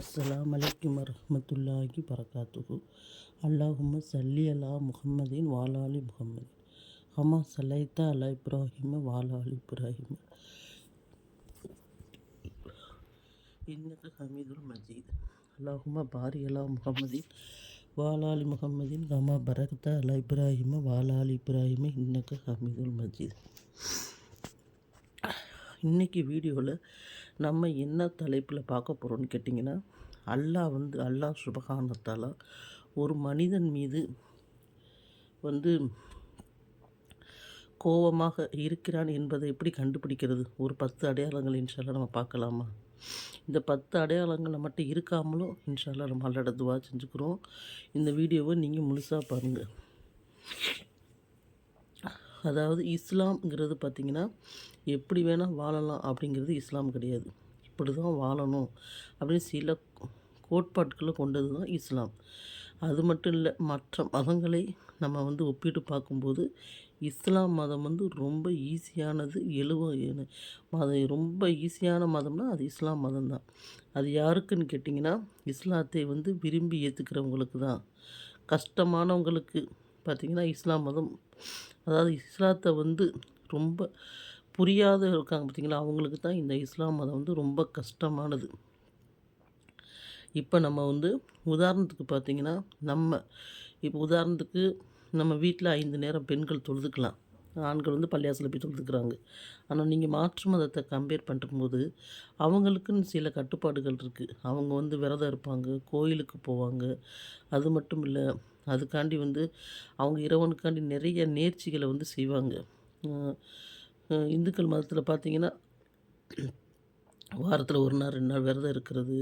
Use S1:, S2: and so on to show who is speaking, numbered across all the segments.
S1: அஸ்ஸலாமு அலைக்கும் வரஹ்மத்துல்லாஹி வரகாத்துஹு அல்லாஹும்ம சல்லி அலா முஹம்மதின் வாலாலி முஹம்மதின். ஹமா சலைத்தா அலா இப்ராஹிம வாலாலி இப்ராஹிம. இன்னக்கு ஹமீதுல் மஜீத். அல்லாஹும பாரி அலா முஹம்மதின் வாலாலி முஹம்மதின் ஹமா பரகத்தா அலா இப்ராஹிம வாலாலி இப்ராஹிம இன்னக்கு ஹமீதுல் மஜீத். இன்றைக்கி வீடியோவில் நம்ம என்ன தலைப்பில் பார்க்க போகிறோம்னு கேட்டிங்கன்னா அல்லாஹ் வந்து அல்லாஹ் சுபகானத்தால் ஒரு மனிதன் மீது வந்து கோபமாக இருக்கிறான் என்பதை எப்படி கண்டுபிடிக்கிறது? ஒரு பத்து அடையாளங்கள் இன்ஷால்லாம் நம்ம பார்க்கலாமா? இந்த பத்து அடையாளங்கள் மட்டும் இருக்காமலும் இன்ஷால்லாம் நம்ம அல்லட செஞ்சுக்கிறோம். இந்த வீடியோவை நீங்கள் முழுசாக பாருங்கள் அதாவது இஸ்லாம்ங்கிறது பார்த்திங்கன்னா எப்படி வேணால் வாழலாம் அப்படிங்கிறது இஸ்லாம் கிடையாது. இப்படி தான் வாழணும் அப்படின்னு சில கோட்பாட்டுக்களை கொண்டது தான் இஸ்லாம். அது மட்டும் இல்லை மற்ற மதங்களை நம்ம வந்து ஒப்பிட்டு பார்க்கும்போது இஸ்லாம் மதம் வந்து ரொம்ப ஈஸியானது எழுவ மதம். ரொம்ப ஈஸியான மதம்னா அது இஸ்லாம் மதம் தான் அது யாருக்குன்னு கேட்டிங்கன்னா இஸ்லாத்தை வந்து விரும்பி ஏற்றுக்கிறவங்களுக்கு தான் கஷ்டமானவங்களுக்கு பார்த்திங்கன்னா இஸ்லாம் மதம் அதாவது இஸ்லாத்தை வந்து ரொம்ப புரியாத இருக்காங்க பார்த்திங்களா? அவங்களுக்கு தான் இந்த இஸ்லாம் மதம் வந்து ரொம்ப கஷ்டமானது. இப்போ நம்ம வந்து உதாரணத்துக்கு பார்த்திங்கன்னா நம்ம இப்போ உதாரணத்துக்கு நம்ம வீட்டில் ஐந்து நேரம் பெண்கள் தொழுதுக்கலாம். ஆண்கள் வந்து பள்ளியாசில் போய் தொழுதுக்கிறாங்க. ஆனால் நீங்கள் மாற்று மதத்தை கம்பேர் பண்ணும்போது அவங்களுக்குன்னு சில கட்டுப்பாடுகள் இருக்குது அவங்க வந்து விரதம் இருப்பாங்க கோயிலுக்கு போவாங்க. அது மட்டும் இல்லை அதுக்காண்டி வந்து அவங்க இறைவனுக்காண்டி நிறைய நேர்ச்சிகளை வந்து செய்வாங்க. இந்துக்கள் மதத்தில் பார்த்திங்கன்னா வாரத்தில் ஒரு நாள் ரெண்டு நாள் விரதம் இருக்கிறது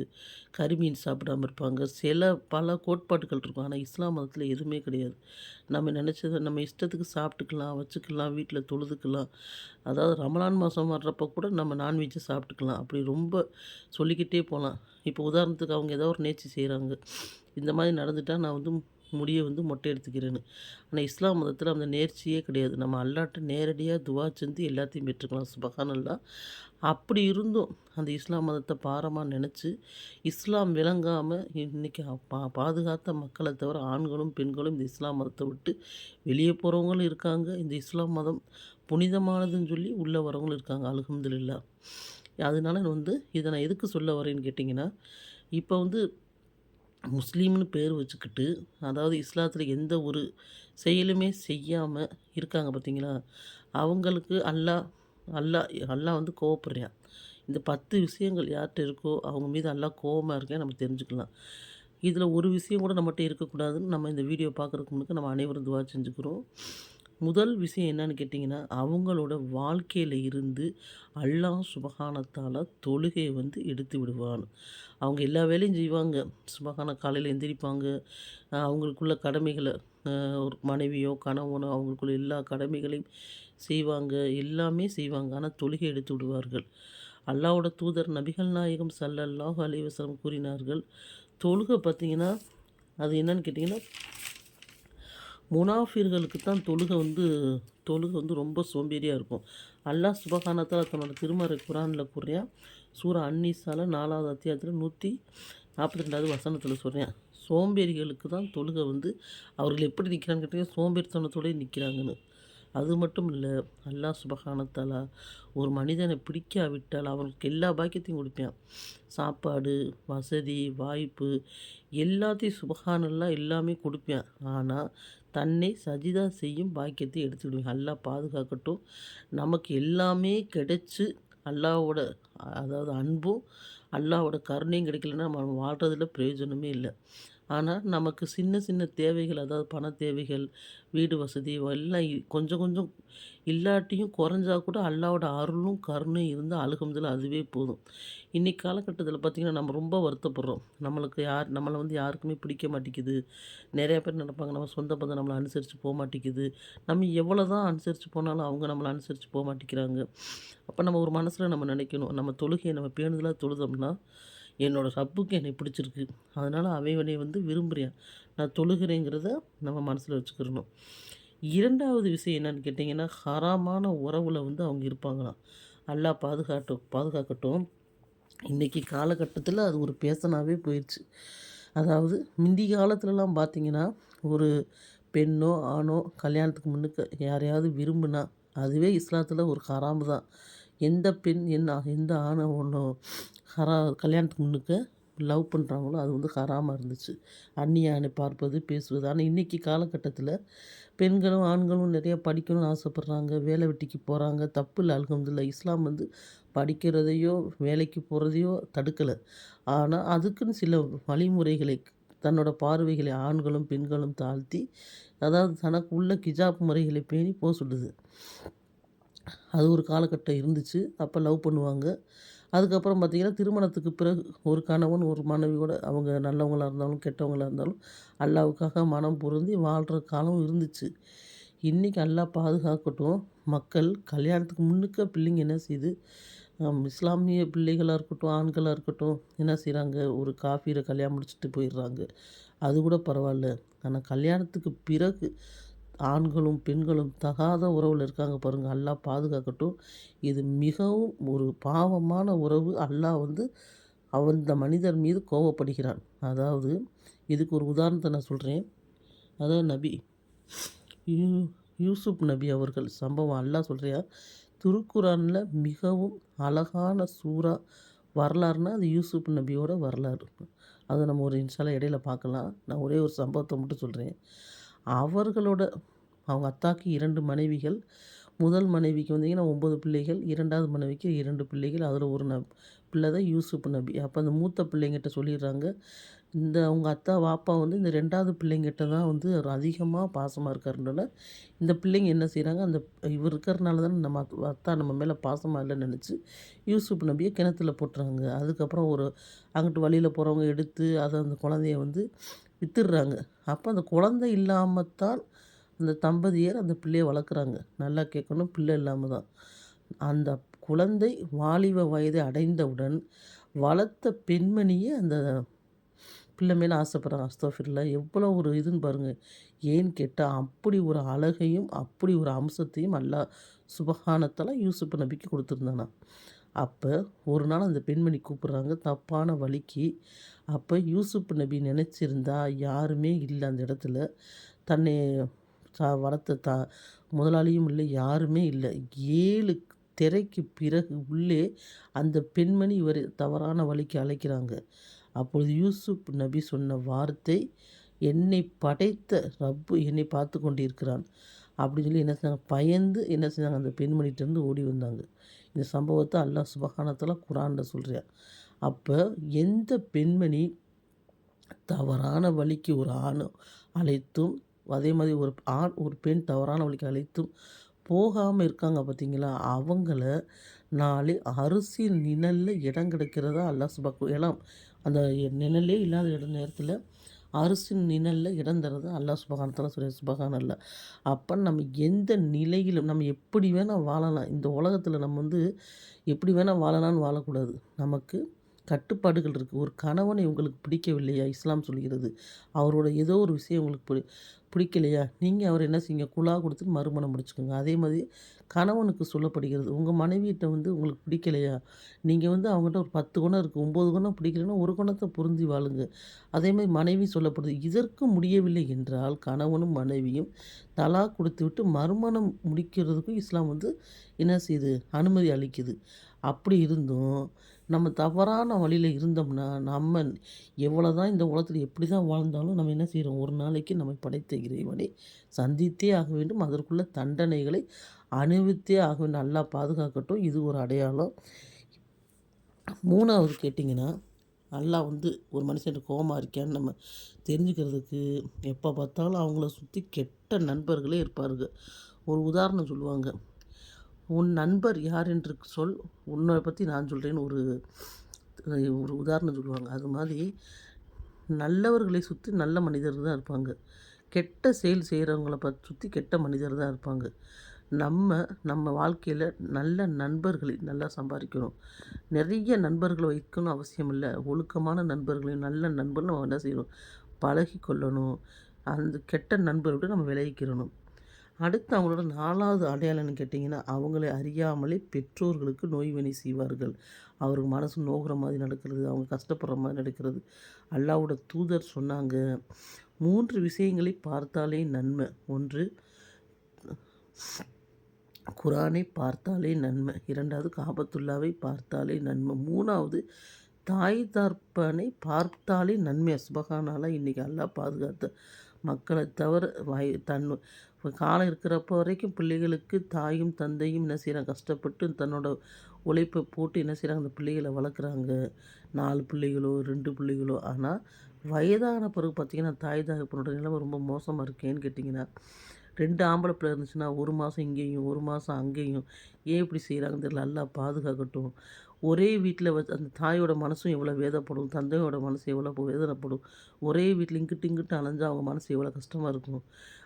S1: கரிமீன் சாப்பிடாமல் இருப்பாங்க. சில பல கோட்பாடுகள் இருக்கும். ஆனால் இஸ்லாம் மதத்தில் எதுவுமே கிடையாது. நம்ம நினச்சதை நம்ம இஷ்டத்துக்கு சாப்பிட்டுக்கலாம் வச்சுக்கலாம் வீட்டில் தொழுதுக்கலாம். அதாவது ரமலான் மாதம் வர்றப்போ கூட நம்ம நான்வெஜ்ஜை சாப்பிட்டுக்கலாம். அப்படி ரொம்ப சொல்லிக்கிட்டே போகலாம் இப்போ உதாரணத்துக்கு அவங்க ஏதோ ஒரு நேர்ச்சி செய்கிறாங்க இந்த மாதிரி நடந்துட்டால் நான் வந்து முடியை வந்து மொட்டை எடுத்துக்கிறேன்னு ஆனால் இஸ்லாம் மதத்தில் அந்த நேர்ச்சியே கிடையாது. நம்ம அல்லாட்ட நேரடியாக துவா செஞ்சு எல்லாத்தையும் பெற்றுக்கலாம் சுபகானல்லா அப்படி இருந்தும் அந்த இஸ்லாம் மதத்தை பாரமாக நினச்சி இஸ்லாம் விளங்காமல் இன்றைக்கி பா பாதுகாத்த மக்களை தவிர ஆண்களும் பெண்களும் இந்த இஸ்லாம் மதத்தை விட்டு வெளியே போகிறவங்களும் இருக்காங்க. இந்த இஸ்லாம் மதம் புனிதமானதுன்னு சொல்லி உள்ளே வரவங்களும் இருக்காங்க அலகம்துல்லா அதனால வந்து இதை நான் எதுக்கு சொல்ல வரேன்னு கேட்டிங்கன்னா இப்போ வந்து முஸ்லீம்னு பேர் வச்சுக்கிட்டு அதாவது இஸ்லாத்தில் எந்த ஒரு செயலுமே செய்யாமல் இருக்காங்க பார்த்தீங்களா அவங்களுக்கு அல்லாஹ் அல்லாஹ் அல்லாஹ் வந்து கோவப்படுறியா? இந்த பத்து விஷயங்கள் யார்கிட்ட இருக்கோ அவங்க மீது அல்லாஹ் கோவமாக இருக்கேன் நம்ம தெரிஞ்சுக்கலாம். இதில் ஒரு விஷயம் கூட நம்மகிட்ட இருக்கக்கூடாதுன்னு நம்ம இந்த வீடியோ பார்க்குறதுக்கு முன்னாடி நம்ம அனைவரும் துவா செஞ்சுக்கிறோம். முதல் விஷயம் என்னன்னு கேட்டிங்கன்னா அவங்களோட வாழ்க்கையில் இருந்து அல்லாஹ் சுபகானத்தால் தொழுகையை வந்து எடுத்து விடுவான். அவங்க எல்லா வேலையும் செய்வாங்க. சுபகான காலையில் எந்திரிப்பாங்க. அவங்களுக்குள்ள கடமைகளை ஒரு மனைவியோ கணவனோ அவங்களுக்குள்ள எல்லா கடமைகளையும் செய்வாங்க. எல்லாமே செய்வாங்க. ஆனால் தொழுகை எடுத்து விடுவார்கள். அல்லாவோட தூதர் நபிகள் நாயகம் சல்லல்லாஹ் அலைவசலம் கூறினார்கள் தொழுகை பார்த்திங்கன்னா அது என்னன்னு கேட்டிங்கன்னா முனாஃபிர்களுக்கு தான் தொழுகை வந்து தொழுகை வந்து ரொம்ப சோம்பேறியாக இருக்கும். அல்லாஹ் சுபகானத்தால் தன்னோட திருமறை குரானில் கூறியா சூரா அன்னீஸால் நாலாவது அத்தியாயத்தில் நூற்றி நாற்பத்தி ரெண்டாவது வசனத்தில் சொல்கிறேன் சோம்பேறிகளுக்கு தான் தொழுகை வந்து அவர்கள் எப்படி நிற்கிறான்னு கேட்டீங்கன்னா சோம்பேறித்தனத்தோடய நிற்கிறாங்கன்னு அது மட்டும் இல்லை அல்லாஹ் சுபகானத்தாலா ஒரு மனிதனை பிடிக்காவிட்டால் அவனுக்கு எல்லா பாக்கியத்தையும் கொடுப்பேன். சாப்பாடு வசதி வாய்ப்பு எல்லாத்தையும் சுபகானெல்லாம் எல்லாமே கொடுப்பேன். ஆனால் தன்னை சஜிதா செய்யும் பாக்கியத்தை எடுத்துவிடுவேன் அல்லா பாதுகாக்கட்டும். நமக்கு எல்லாமே கிடைச்சி அல்லாவோட அதாவது அன்பும் அல்லாவோட கருணையும் கிடைக்கலன்னா நம்ம வாழ்கிறதுல பிரயோஜனமே இல்லை. ஆனால் நமக்கு சின்ன சின்ன தேவைகள் அதாவது பண தேவைகள் வீடு வசதி எல்லாம் கொஞ்சம் கொஞ்சம் இல்லாட்டியும் குறைஞ்சா கூட அல்லாவோட அருளும் கருணையும் இருந்தால் அழுகும்தில் அதுவே போதும். இன்றைக்கி காலகட்டத்தில் பார்த்திங்கன்னா நம்ம ரொம்ப வருத்தப்படுறோம். நம்மளுக்கு யார் நம்மளை வந்து யாருக்குமே பிடிக்க மாட்டேங்குது. நிறையா பேர் நினைப்பாங்க நம்ம சொந்த பந்தம் நம்மளை அனுசரித்து போக மாட்டேங்குது. நம்ம எவ்வளோ தான் அனுசரித்து போனாலும் அவங்க நம்மளை அனுசரித்து போக மாட்டேங்கிறாங்க. அப்போ நம்ம ஒரு மனசில் நம்ம நினைக்கணும் நம்ம தொழுகையை நம்ம பேணுதலாக தொழுதோம்னா என்னோடய சப்புக்கு என்னை பிடிச்சிருக்கு. அதனால் அவைவனை வந்து விரும்புகிறேன் நான் தொழுகிறேங்கிறத நம்ம மனசில் வச்சுக்கிறணும் இரண்டாவது விஷயம் என்னன்னு கேட்டிங்கன்னா ஹராமான உறவில் வந்து அவங்க இருப்பாங்களாம். அல்லா பாதுகாட்டும் பாதுகாக்கட்டும். இன்றைக்கி காலகட்டத்தில் அது ஒரு பேஷனாகவே போயிடுச்சு அதாவது முந்தி காலத்துலலாம் பார்த்தீங்கன்னா ஒரு பெண்ணோ ஆணோ கல்யாணத்துக்கு முன்னுக்கு யாரையாவது விரும்புனா அதுவே இஸ்லாத்தில் ஒரு ஹராமு தான். எந்த பெண் என்ன எந்த ஆணை ஒன்றும் ஹரா கல்யாணத்துக்கு முன்னுக்கு லவ் பண்ணுறாங்களோ அது வந்து ஹராமாக இருந்துச்சு. அந்நியானை பார்ப்பது பேசுவது. ஆனால் இன்றைக்கி காலகட்டத்தில் பெண்களும் ஆண்களும் நிறையா படிக்கணும்னு ஆசைப்பட்றாங்க. வேலை வெட்டிக்கு போகிறாங்க தப்பு இல்லை. அல்ஹம்துலில்லாஹ் இஸ்லாம் வந்து படிக்கிறதையோ வேலைக்கு போகிறதையோ தடுக்கலை. ஆனால் அதுக்குன்னு சில வழிமுறைகளை தன்னோட பார்வைகளை ஆண்களும் பெண்களும் தாழ்த்தி அதாவது தனக்கு உள்ள கிஜாப் முறைகளை பேணி போக சொல்லுது. அது ஒரு காலகட்டம் இருந்துச்சு. அப்போ லவ் பண்ணுவாங்க. அதுக்கப்புறம் பார்த்திங்கன்னா திருமணத்துக்கு பிறகு ஒரு கணவன் ஒரு மனைவியோட அவங்க நல்லவங்களாக இருந்தாலும் கெட்டவங்களாக இருந்தாலும் அல்லாவுக்காக மனம் பொருந்தி வாழ்கிற காலம் இருந்துச்சு. இன்றைக்கி நல்லா பாதுகாக்கட்டும். மக்கள் கல்யாணத்துக்கு முன்னுக்க பிள்ளைங்க என்ன செய்யுது இஸ்லாமிய பிள்ளைகளாக இருக்கட்டும் ஆண்களாக இருக்கட்டும் என்ன செய்கிறாங்க ஒரு காஃபியில் கல்யாணம் முடிச்சுட்டு போயிடுறாங்க. அது கூட பரவாயில்ல. ஆனால் கல்யாணத்துக்கு பிறகு ஆண்களும் பெண்களும் தகாத உறவில் இருக்காங்க பாருங்கள் அல்லா பாதுகாக்கட்டும். இது மிகவும் ஒரு பாவமான உறவு. அல்லாஹ் வந்து அவன் இந்த மனிதர் மீது கோவப்படுகிறான். அதாவது இதுக்கு ஒரு உதாரணத்தை நான் சொல்கிறேன் அதாவது நபி யூ யூசுப் நபி அவர்கள் சம்பவம் அல்லாஹ் சொல்கிறியா திருக்குறானில் மிகவும் அழகான சூறா வரலாறுனா அது யூசுப் நபியோட வரலாறு. அதை நம்ம ஒரு இன்ஷால இடையில பார்க்கலாம். நான் ஒரே ஒரு சம்பவத்தை மட்டும் சொல்கிறேன் அவர்களோட அவங்க அத்தாக்கு இரண்டு மனைவிகள் முதல் மனைவிக்கு வந்தீங்கன்னா ஒம்பது பிள்ளைகள் இரண்டாவது மனைவிக்கு இரண்டு பிள்ளைகள் அதில் ஒரு ந பிள்ளை தான் யூசுப் நபி. அப்போ அந்த மூத்த பிள்ளைங்கிட்ட சொல்லிடுறாங்க இந்த அவங்க அத்தா வாப்பா வந்து இந்த ரெண்டாவது பிள்ளைங்கிட்ட தான் வந்து அவர் அதிகமாக பாசமாக இருக்காருனால இந்த பிள்ளைங்க என்ன செய்கிறாங்க அந்த இவர் இருக்கிறனால தானே நம்ம அத்தா நம்ம மேலே பாசமாக இல்லைன்னு நினச்சி யூசுப் நபியை கிணத்துல போட்டுறாங்க. அதுக்கப்புறம் ஒரு அங்கிட்டு வழியில் போகிறவங்க எடுத்து அதை அந்த குழந்தைய வந்து வித்துடுறாங்க. அப்போ அந்த குழந்தை இல்லாமல் தான் அந்த தம்பதியர் அந்த பிள்ளையை வளர்க்குறாங்க. நல்லா கேட்கணும் பிள்ளை இல்லாமல் தான் அந்த குழந்தை வாலிப வயதை அடைந்தவுடன் வளர்த்த பெண்மணியே அந்த பிள்ளை மேலே ஆசைப்பட்றாங்க. அஸ்தோஃபிரில் எவ்வளோ ஒரு இதுன்னு பாருங்கள் ஏன்னு கேட்டால் அப்படி ஒரு அழகையும் அப்படி ஒரு அம்சத்தையும் அல்லா சுபகானத்தெல்லாம் யூசுப் நபிக்கு கொடுத்துருந்தானா. அப்போ ஒரு நாள் அந்த பெண்மணி கூப்பிட்றாங்க தப்பான வழிக்கு. அப்போ யூசுப் நபி நினச்சிருந்தா யாருமே இல்லை அந்த இடத்துல. தன்னை சா வளர்த்த தா முதலாளியும் இல்லை யாருமே இல்லை. ஏழு திரைக்கு பிறகு உள்ளே அந்த பெண்மணி இவர் தவறான வழிக்கு அழைக்கிறாங்க. அப்பொழுது யூசுப் நபி சொன்ன வார்த்தை என்னை படைத்த ரப்பு என்னை பார்த்து கொண்டிருக்கிறான். அப்படின்னு சொல்லி என்ன செஞ்சாங்க? பயந்து என்ன செஞ்சாங்க? அந்த பெண்மணிகிட்டேருந்து ஓடி வந்தாங்க. இந்த சம்பவத்தை அல்லாஹ் சுபகானத்தில் குரானில் சொல்கிறார் அப்போ எந்த பெண்மணி தவறான வழிக்கு ஒரு ஆண் அழைத்தும் அதே மாதிரி ஒரு ஆண் ஒரு பெண் தவறான வழிக்கு அழைத்தும் போகாமல் இருக்காங்க பார்த்தீங்களா? அவங்கள நாளை அரிசி நிழலில் இடம் கிடைக்கிறதா? அல்லாஹ் சுபக்கு ஏன்னா அந்த நிழலே இல்லாத இட நேரத்தில் அரிசி நிழலில் இடம் தருது அல்லாஹ் சுபகானத்தில் சொல்லி சுபகான அல்ல அப்போ நம்ம எந்த நிலையிலும் நம்ம எப்படி வேணால் வாழலாம். இந்த உலகத்தில் நம்ம வந்து எப்படி வேணால் வாழலான்னு வாழக்கூடாது. நமக்கு கட்டுப்பாடுகள் இருக்குது ஒரு கணவனை உங்களுக்கு பிடிக்கவில்லையா? இஸ்லாம் சொல்கிறது. அவரோட ஏதோ ஒரு விஷயம் உங்களுக்கு பிடி பிடிக்கலையா? நீங்கள் அவர் என்ன செய்யுங்க குழா கொடுத்துட்டு மறுமணம் முடிச்சுக்கோங்க. அதே மாதிரி கணவனுக்கு சொல்லப்படுகிறது. உங்கள் மனைவியிட்ட வந்து உங்களுக்கு பிடிக்கலையா? நீங்கள் வந்து அவங்ககிட்ட ஒரு பத்து குணம் இருக்குது ஒம்பது குணம் பிடிக்கலன்னா ஒரு குணத்தை பொருந்தி வாழுங்க. அதே மாதிரி மனைவி சொல்லப்படுது இதற்கு முடியவில்லை என்றால் கணவனும் மனைவியும் தலா கொடுத்து விட்டு மறுமணம் முடிக்கிறதுக்கும் இஸ்லாம் வந்து என்ன செய்யுது அனுமதி அளிக்குது. அப்படி இருந்தும் நம்ம தவறான வழியில் இருந்தோம்னா நம்ம எவ்வளோ தான் இந்த உலகத்தில் எப்படி தான் வாழ்ந்தாலும் நம்ம என்ன செய்கிறோம் ஒரு நாளைக்கு நம்மை படைத்த இறைவனை சந்தித்தே ஆக வேண்டும். அதற்குள்ள தண்டனைகளை அனுபவித்தே ஆக வேண்டும். நல்லா பாதுகாக்கட்டும். இது ஒரு அடையாளம். மூணாவது கேட்டிங்கன்னா நல்லா வந்து ஒரு மனுஷன் கோவமாக இருக்கான்னு நம்ம தெரிஞ்சுக்கிறதுக்கு எப்போ பார்த்தாலும் அவங்கள சுற்றி கெட்ட நண்பர்களே இருப்பாருங்க ஒரு உதாரணம் சொல்லுவாங்க. உன் நண்பர் யார் என்று சொல். உன்னை பற்றி நான் சொல்கிறேன்னு ஒரு ஒரு உதாரணம் சொல்லுவாங்க. அது மாதிரி நல்லவர்களை சுற்றி நல்ல மனிதர் தான் இருப்பாங்க. கெட்ட செயல் செய்கிறவங்கள பற்றி சுற்றி கெட்ட மனிதர் தான் இருப்பாங்க. நம்ம நம்ம வாழ்க்கையில் நல்ல நண்பர்களை நல்லா சம்பாதிக்கணும். நிறைய நண்பர்களை வைக்கணும் அவசியம் இல்லை. ஒழுக்கமான நண்பர்களையும் நல்ல நண்பர்கள் நம்ம என்ன செய்யணும்? பழகி கொள்ளணும் அந்த கெட்ட நண்பர்களை நம்ம விளைவிக்கிறணும். அடுத்து அவங்களோட நாலாவது அடையாளம்னு கேட்டிங்கன்னா, அவங்களை அறியாமலே பெற்றோர்களுக்கு நோய்வினை செய்வார்கள். அவருக்கு மனசு நோகிற மாதிரி நடக்கிறது, அவங்க கஷ்டப்படுற மாதிரி நடக்கிறது. அல்லாவோட தூதர் சொன்னாங்க, மூன்று விஷயங்களை பார்த்தாலே நன்மை. ஒன்று குரானை பார்த்தாலே நன்மை. இரண்டாவது காபத்துல்லாவை பார்த்தாலே நன்மை. மூணாவது தாய் தர்ப்பனை பார்த்தாலே நன்மை. சுப்ஹானல்லாஹ் இன்றைக்கி அல்லா பாதுகாத்த மக்களை தவிர வாய் தன் இப்போ காலம் இருக்கிறப்ப வரைக்கும் பிள்ளைகளுக்கு தாயும், தந்தையும் என்ன செய்கிறாங்க கஷ்டப்பட்டு தன்னோட உழைப்ப போட்டு என்ன செய்கிறாங்க அந்த பிள்ளைகளை வளர்க்குறாங்க. நாலு பிள்ளைகளோ, ரெண்டு பிள்ளைகளோ. ஆனால் வயதான பிறகு பார்த்தீங்கன்னா, தாய் தகப்பனோட நிலைமை ரொம்ப மோசமாக இருக்கேன்னு கேட்டிங்கன்னா, ரெண்டு ஆம்பளை பிள்ளை இருந்துச்சுன்னா, ஒரு மாதம் இங்கேயும், ஒரு மாதம் அங்கேயும். ஏன் இப்படி செய்கிறாங்கன்னு தெரியல. நல்லா பாதுகாக்கட்டும். ஒரே வீட்டில் வச்சு அந்த தாயோட மனசும் எவ்வளோ வேதப்படும், தந்தையோட மனசு எவ்வளோ வேதனைப்படும். ஒரே வீட்டில் இங்கிட்டு, இங்கிட்டு அலைஞ்சால் அவங்க மனசு எவ்வளோ கஷ்டமாக இருக்கும்.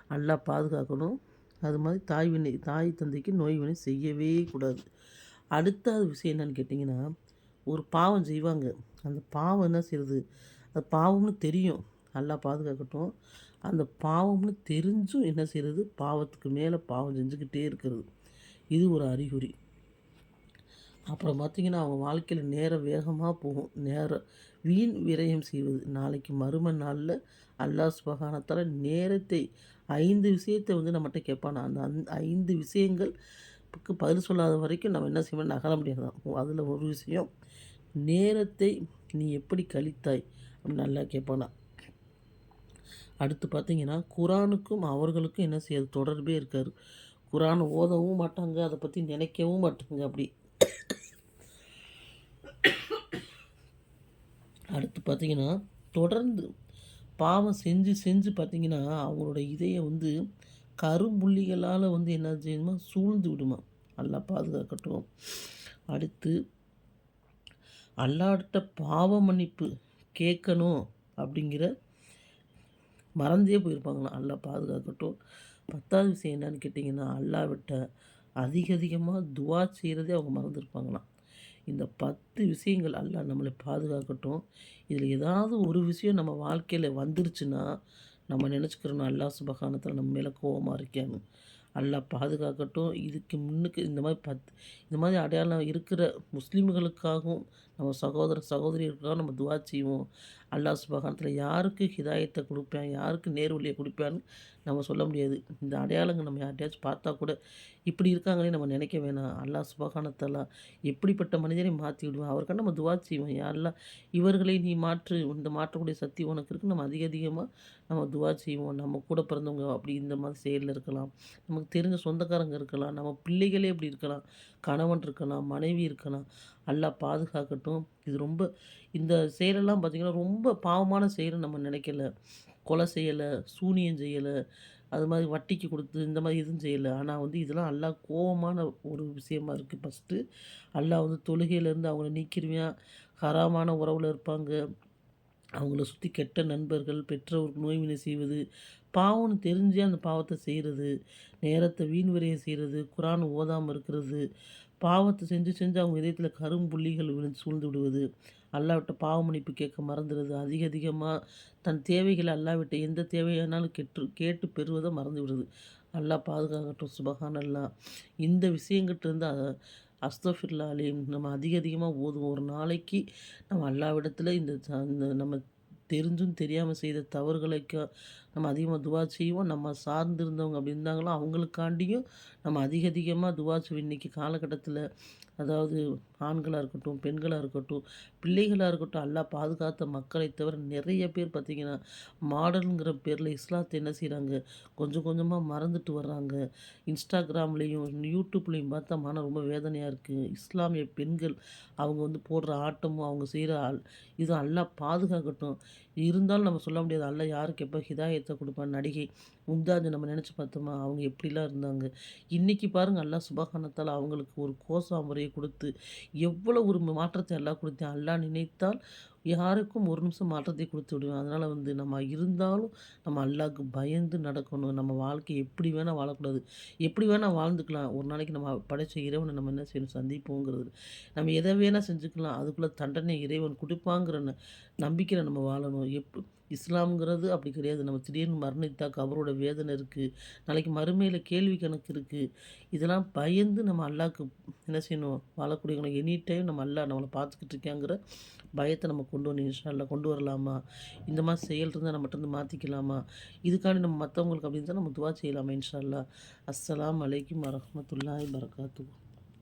S1: நல்லா பாதுகாக்கணும். அது மாதிரி தாய் வினை தாய் தந்தைக்கு நோய் வினை செய்யவே கூடாது. அடுத்தாவது விஷயம் என்னென்னு கேட்டிங்கன்னா, ஒரு பாவம் செய்வாங்க. அந்த பாவம் என்ன செய்றது, அது பாவம்னு தெரியும். நல்லா பாதுகாக்கட்டும். அந்த பாவம்னு தெரிஞ்சும் என்ன செய்கிறது பாவத்துக்கு மேலே பாவம் செஞ்சுக்கிட்டே இருக்கிறது. இது ஒரு அறிகுறி. அப்புறம் பார்த்திங்கன்னா அவங்க வாழ்க்கையில் நேரம் வேகமாக போகும். நேரம் வீண் விரயம் செய்வது. நாளைக்கு மறுமை நாளில் அல்லாஹ் சுப்ஹானஹு நேரத்தை ஐந்து விஷயத்தை வந்து நம்மகிட்ட கேட்பான் அந்த அந் ஐந்து விஷயங்களுக்கு பதில் சொல்லாத வரைக்கும் நம்ம என்ன செய்வோம், நகர முடியாது அதில் ஒரு விஷயம், நேரத்தை நீ எப்படி கழித்தாய்? அப்படின்னு நல்லா கேட்பானா அடுத்து பார்த்தீங்கன்னா, குரானுக்கும் அவர்களுக்கும் என்ன செய்யாது, தொடர்பே இருக்காது. குரான் ஓதவும் மாட்டாங்க, அதை பற்றி நினைக்கவும் மாட்டாங்க அப்படி. அடுத்து பார்த்தீங்கன்னா, தொடர்ந்து பாவம் செஞ்சு, செஞ்சு பார்த்திங்கன்னா அவங்களோட இதயம் வந்து கரும்புள்ளிகளால் வந்து என்ன செய்யணுமா சூழ்ந்து விடுமாம். நல்லா பாதுகாக்கட்டும். அடுத்து அல்லாட்ட பாவ மன்னிப்பு கேட்கணும் அப்படிங்கிற மறந்தே போயிருப்பாங்களாம். அல்லா பாதுகாக்கட்டும். 10வது விஷயம் என்னன்னு கேட்டிங்கன்னா, அல்லாஹ்விட்ட அதிக அதிகமாக துவா செய்கிறதே அவங்க மறந்துருப்பாங்களாம் இந்த 10 விஷயங்கள் அல்லாஹ் நம்மளை பாதுகாக்கட்டும். இதில் ஏதாவது ஒரு விஷயம் நம்ம வாழ்க்கையில் வந்துருச்சுன்னா, நம்ம நினச்சிக்கிறோம் அல்லாஹ் சுபகானத்தில் நம்ம மேலே கோபமாக இருக்கான்னு. அல்லாஹ் பாதுகாக்கட்டும். இதுக்கு முன்னுக்கு இந்த மாதிரி பத் இந்த மாதிரி அடையாளம் இருக்கிற முஸ்லீம்களுக்காகவும் நம்ம சகோதர சகோதரிகளுக்காகவும் நம்ம துவா செய்வோம். அல்லாஹ் சுபகானத்தில் யாருக்கு ஹிதாயத்தை கொடுப்பேன் யாருக்கு நேர்வழியை கொடுப்பேன்னு நம்ம சொல்ல முடியாது. இந்த அடையாளங்கள் நம்ம யார்ட்டையாச்சும் பார்த்தா கூட, இப்படி இருக்காங்களே நம்ம நினைக்க வேணாம். அல்லாஹ் சுபகானத்தெல்லாம் எப்படிப்பட்ட மனிதனை மாற்றி விடுவான். அவருக்காக நம்ம துவா செய்வோம். யாரெல்லாம் இவர்களை நீ மாற்று. இந்த மாற்றக்கூடிய சக்தி உனக்கு இருக்கு. நம்ம அதிக அதிகமாக நம்ம துவா செய்வோம். நம்ம கூட பிறந்தவங்க அப்படி இந்த மாதிரி செயலில் இருக்கலாம். நமக்கு தெரிஞ்ச சொந்தக்காரங்க இருக்கலாம். நம்ம பிள்ளைகளே இப்படி இருக்கலாம். கணவன் இருக்கலாம், மனைவி இருக்கலாம். நல்லா பாதுகாக்கட்டும். இது ரொம்ப இந்த செயலெல்லாம் பார்த்திங்கன்னா ரொம்ப பாவமான செயல் நம்ம நினைக்கல. கொலை செய்யலை சூனியம் செய்யலை அது மாதிரி வட்டிக்கு கொடுத்து இந்த மாதிரி எதுவும் செய்யலை ஆனால் வந்து இதெல்லாம் அல்லா கோவமான ஒரு விஷயமா இருக்குது ஃபர்ஸ்ட்டு அல்லா வந்து தொழுகையிலேருந்து அவங்கள நீக்கிருவான். ஹராமான உறவில் இருப்பாங்க. அவங்கள சுற்றி கெட்ட நண்பர்கள், பெற்றோருக்கு நோய்வினை செய்வது, பாவம்னு தெரிஞ்சே அந்த பாவத்தை செய்கிறது நேரத்தை வீண் விரையை செய்கிறது குரான் ஓதாமல் இருக்கிறது, பாவத்தை செஞ்சு செஞ்சு அவங்க இதயத்தில் கரும்புள்ளிகள் விழுந்து சூழ்ந்து விடுவது, அல்லாவிட்ட பாவ மன்னிப்பு கேட்க மறந்துடுது அதிக அதிகமாக தன் தேவைகளை அல்லாவிட்ட எந்த தேவையானாலும் கெற்று கேட்டு பெறுவதை மறந்து விடுது நல்லா பாதுகாக்கட்டும். சுப்ஹானல்லாஹ். இந்த விஷயங்கிட்ட இருந்து அ அலீம் நம்ம அதிக அதிகமாக ஓதுவோம். ஒரு நாளைக்கு நம்ம அல்லாஹ்விடத்தில இந்த ச இந்த நம்ம தெரிஞ்சும் தெரியாமல் செய்த தவறுகளுக்கு நம்ம அதிகமாக துவா செய்வோம். நம்ம சார்ந்திருந்தவங்க அப்படி இருந்தாங்களோ, அவங்களுக்காண்டியும் நம்ம அதிக அதிகமாக துவா செய்வோம். இன்றைக்கி காலகட்டத்தில் அதாவது ஆண்களாக இருக்கட்டும், பெண்களாக இருக்கட்டும், பிள்ளைகளாக இருக்கட்டும், எல்லாம் பாதுகாத்த மக்களை தவிர நிறைய பேர் பார்த்திங்கன்னா மாடலுங்கிற பேரில் இஸ்லாத்தை என்ன செய்கிறாங்க கொஞ்சம் கொஞ்சமாக மறந்துட்டு வர்றாங்க. இன்ஸ்டாகிராம்லேயும் யூடியூப்லேயும் பார்த்தா மனம் ரொம்ப வேதனையாக இருக்குது இஸ்லாமிய பெண்கள் அவங்க வந்து போடுற ஆட்டமும், அவங்க செய்கிற ஆள் இது எல்லாம் பாதுகாக்கட்டும். இருந்தாலும் நம்ம சொல்ல முடியாது. அல்ல யாருக்கு எப்போ ஹிதாயத்தை கொடுப்பான் நடிகை மும்தாஜ் நம்ம நினச்சி பார்த்தோமா, அவங்க எப்படிலாம் இருந்தாங்க. இன்றைக்கி பாருங்கள் அல்லாஹ் சுபகானத்தால் அவங்களுக்கு ஒரு கோசா கொடுத்து எவ்வளோ ஒரு மாற்றத்தை எல்லாம் கொடுத்தேன். அல்லா நினைத்தால் யாருக்கும் ஒரு நிமிஷம் மாற்றத்தை கொடுத்து விடுவேன். அதனால் வந்து நம்ம இருந்தாலும் நம்ம அல்லாஹ்க்கு பயந்து நடக்கணும். நம்ம வாழ்க்கை எப்படி வேணால் வாழக்கூடாது. எப்படி வேணால் வாழ்ந்துக்கலாம். ஒரு நாளைக்கு நம்ம படைச்ச இறைவனை நம்ம என்ன செய்யணும் சந்திப்போங்கிறது. நம்ம எதை வேணால் செஞ்சுக்கலாம். அதுக்குள்ளே தண்டனை இறைவன் கொடுப்பாங்கிற நம்பிக்கையில் நம்ம வாழணும். எப் இஸ்லாம்ங்கிறது அப்படி கிடையாது. நம்ம திடீர்னு மரணித்தா கபரோட வேதனை இருக்குது நாளைக்கு மறுமையில் கேள்வி கணக்கு இருக்குது இதெல்லாம் பயந்து நம்ம அல்லாஹ்க்கு என்ன செய்யணும்? வாழக்கூடியவங்க எனி டைம் நம்ம அல்லாஹ் நம்மளை பார்த்துக்கிட்டு இருக்காங்கிற பயத்தை நம்ம கொண்டு வந்து இன்ஷா கொண்டு வரலாமா? இந்த மாதிரி செயல் இருந்தால் நம்ம இருந்து மாற்றிக்கலாமா இதுக்காண்டி நம்ம மற்றவங்களுக்கு அப்படின்னு தான் நம்ம துவா செய்யலாமா இன்ஷால்லா அஸ்லாம் அலைக்கும் வரமத்துல்லாய் பரகாத்து